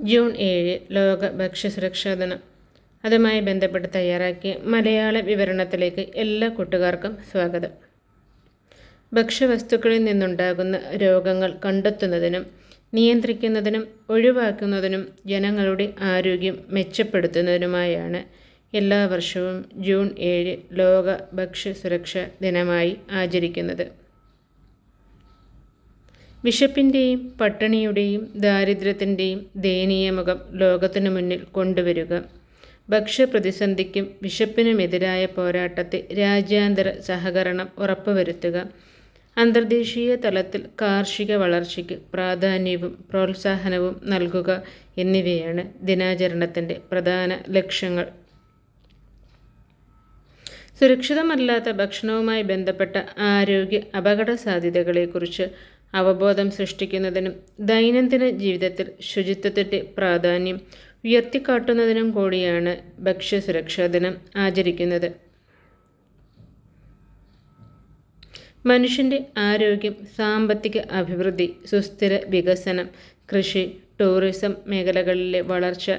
June ഏഴ് ലോക ഭക്ഷ്യസുരക്ഷാ ദിനം. അതുമായി ബന്ധപ്പെട്ട് തയ്യാറാക്കിയ മലയാള വിവരണത്തിലേക്ക് എല്ലാ കൂട്ടുകാർക്കും സ്വാഗതം. ഭക്ഷ്യവസ്തുക്കളിൽ നിന്നുണ്ടാകുന്ന രോഗങ്ങൾ കണ്ടെത്തുന്നതിനും നിയന്ത്രിക്കുന്നതിനും ഒഴിവാക്കുന്നതിനും ജനങ്ങളുടെ ആരോഗ്യം മെച്ചപ്പെടുത്തുന്നതിനുമായാണ് എല്ലാ വർഷവും ജൂൺ ഏഴ് ലോക ഭക്ഷ്യ ഭക്ഷ്യസുരക്ഷാ ദിനമായി ആചരിക്കുന്നത്. വിശപ്പിന്റെയും പട്ടിണിയുടെയും ദാരിദ്ര്യത്തിന്റെയും ദയനീയമുഖം ലോകത്തിനു മുന്നിൽ കൊണ്ടുവരിക. ഭക്ഷ്യപ്രതിസന്ധിക്കും വിശപ്പിനുമെതിരായ പോരാട്ടത്തെ രാജ്യാന്തര സഹകരണം ഉറപ്പുവരുത്തുക. അന്തർദേശീയ തലത്തിൽ കാർഷിക വളർച്ചയ്ക്ക് പ്രാധാന്യവും പ്രോത്സാഹനവും നൽകുക എന്നിവയാണ് ദിനാചരണത്തിന്റെ പ്രധാന ലക്ഷ്യങ്ങൾ. സുരക്ഷിതമല്ലാത്ത ഭക്ഷണവുമായി ബന്ധപ്പെട്ട ആരോഗ്യ അപകട സാധ്യതകളെക്കുറിച്ച് അവബോധം സൃഷ്ടിക്കുന്നതിനും ദൈനംദിന ജീവിതത്തിൽ ശുചിത്വത്തിന്റെ പ്രാധാന്യം ഉയർത്തിക്കാട്ടുന്നതിനും കൂടിയാണ് ഭക്ഷ്യസുരക്ഷാ ദിനം ആചരിക്കുന്നത്. മനുഷ്യന്റെ ആരോഗ്യം സാമ്പത്തിക അഭിവൃദ്ധി സുസ്ഥിര വികസനം കൃഷി ടൂറിസം മേഖലകളിലെ വളർച്ച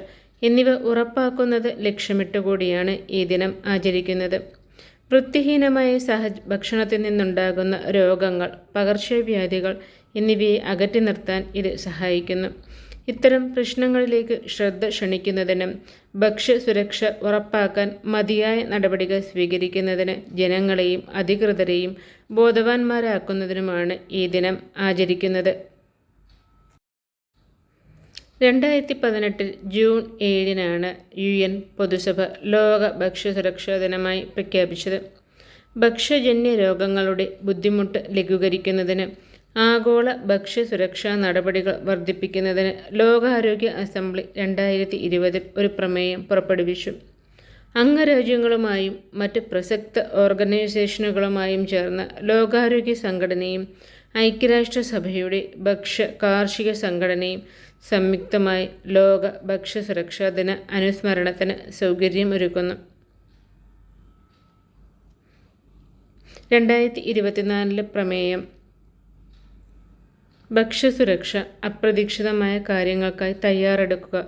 എന്നിവ ഉറപ്പാക്കുന്നത് ലക്ഷ്യമിട്ടുകൂടിയാണ് ഈ ദിനം ആചരിക്കുന്നത്. വൃത്തിഹീനമായ സഹജ ഭക്ഷണത്തിൽ നിന്നുണ്ടാകുന്ന രോഗങ്ങൾ പകർച്ചവ്യാധികൾ എന്നിവയെ അകറ്റി നിർത്താൻ ഇത് സഹായിക്കുന്നു. ഇത്തരം പ്രശ്നങ്ങളിലേക്ക് ശ്രദ്ധ ക്ഷണിക്കുന്നതിനും ഭക്ഷ്യസുരക്ഷ ഉറപ്പാക്കാൻ മതിയായ നടപടികൾ സ്വീകരിക്കുന്നതിന് ജനങ്ങളെയും അധികൃതരെയും ബോധവാന്മാരാക്കുന്നതിനുമാണ് ഈ ദിനം ആചരിക്കുന്നത്. രണ്ടായിരത്തി പതിനെട്ടിൽ ജൂൺ ഏഴിനാണ് യു എൻ പൊതുസഭ ലോക ഭക്ഷ്യസുരക്ഷാ ദിനമായി പ്രഖ്യാപിച്ചത്. ഭക്ഷ്യജന്യ രോഗങ്ങളുടെ ബുദ്ധിമുട്ട് ലഘൂകരിക്കുന്നതിന് ആഗോള ഭക്ഷ്യസുരക്ഷാ നടപടികൾ വർദ്ധിപ്പിക്കുന്നതിന് ലോകാരോഗ്യ അസംബ്ലി രണ്ടായിരത്തി ഇരുപതിൽ ഒരു പ്രമേയം പുറപ്പെടുവിച്ചു. അംഗരാജ്യങ്ങളുമായും മറ്റ് പ്രസക്ത ഓർഗനൈസേഷനുകളുമായും ചേർന്ന ലോകാരോഗ്യ സംഘടനയും ഐക്യരാഷ്ട്രസഭയുടെ ഭക്ഷ്യ കാർഷിക സംഘടനയും സംയുക്തമായി ലോക ഭക്ഷ്യസുരക്ഷാ ദിന അനുസ്മരണത്തിന് സൗകര്യമൊരുക്കുന്നു. രണ്ടായിരത്തി ഇരുപത്തിനാലിലെ പ്രമേയം ഭക്ഷ്യസുരക്ഷ അപ്രതീക്ഷിതമായ കാര്യങ്ങൾക്കായി തയ്യാറെടുക്കുക.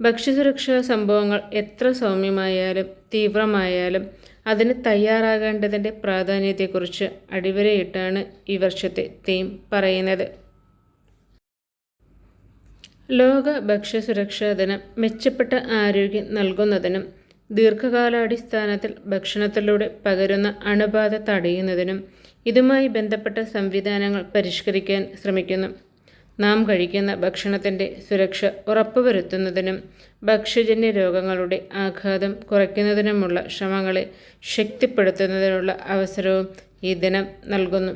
ഭക്ഷ്യസുരക്ഷാ സംഭവങ്ങൾ എത്ര സൗമ്യമായാലും തീവ്രമായാലും അതിന് തയ്യാറാകേണ്ടതിന്റെ പ്രാധാന്യത്തെക്കുറിച്ച് അടിവരയിട്ടാണ് ഈ വർഷത്തെ തീം പറയുന്നത്. ലോക ഭക്ഷ്യസുരക്ഷാ ദിനം മെച്ചപ്പെട്ട ആരോഗ്യം നൽകുന്നതിനും ദീർഘകാലാടിസ്ഥാനത്തിൽ ഭക്ഷണത്തിലൂടെ പകരുന്ന അണുബാധ തടയുന്നതിനും ഇതുമായി ബന്ധപ്പെട്ട സംവിധാനങ്ങൾ പരിഷ്കരിക്കാൻ ശ്രമിക്കുന്നു. നാം കഴിക്കുന്ന ഭക്ഷണത്തിന്റെ സുരക്ഷ ഉറപ്പുവരുത്തുന്നതിനും ഭക്ഷ്യജന്യ രോഗങ്ങളുടെ ആഘാതം കുറയ്ക്കുന്നതിനുമുള്ള ശ്രമങ്ങളെ ശക്തിപ്പെടുത്തുന്നതിനുള്ള അവസരവും ഈ ദിനം നൽകുന്നു.